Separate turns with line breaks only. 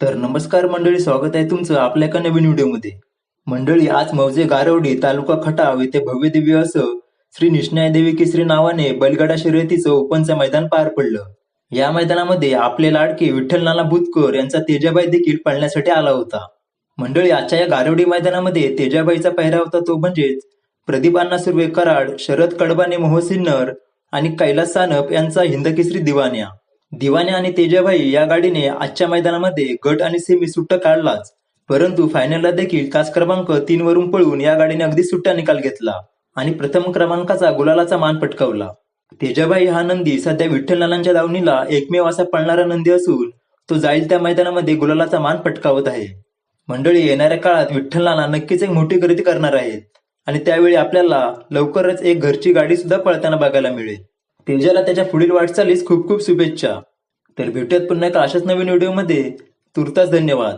तर नमस्कार मंडळी स्वागत आहे तुमचं आपल्या एका नवीन व्हिडिओमध्ये. मंडळी आज मौजे गारवडी तालुका खटाव येथे भव्य दिव्य असं श्री निष्णाय देवी केसरी नावाने बैलगाडा शर्यतीचं ओपनचं मैदान पार पडलं. या मैदानामध्ये आपले लाडके विठ्ठल नाना बुतकर यांचा तेजाबाई देखील पळण्यासाठी आला होता. मंडळी आजच्या या गारवडी मैदानामध्ये तेजाबाईचा पहिरा होता तो म्हणजेच प्रदीप अण्णा सुर्वे कराड शरद कडबाने मोहसिन्नर आणि कैलास सानप यांचा हिंदकेसरी दिवान्या दिवाने आणि तेजाबाई या गाडीने आजच्या मैदानामध्ये गट आणि सेमी सुट्टा काढलाच. परंतु फायनलला देखील तास क्रमांक तीन वरून पळून या गाडीने अगदी सुट्टा निकाल घेतला आणि प्रथम क्रमांकाचा गुलालाचा मान पटकावला. तेजाबाई हा नंदी सध्या विठ्ठल नानांच्या दावणीला एकमेव असा पळणारा नंदी असून तो जाईल त्या मैदानामध्ये गुलालाचा मान पटकावत आहे. मंडळी येणाऱ्या काळात विठ्ठल नाना नक्कीच एक मोठी खरेदी करणार आहेत आणि त्यावेळी आपल्याला लवकरच एक घरची गाडी सुद्धा पळताना बघायला मिळेल. तेजाला त्याच्या पुढील वाटचालीस खूप खूप शुभेच्छा. तर भेटूयात पुन्हा एका अशाच नवीन व्हिडिओमध्ये. तुर्तास धन्यवाद.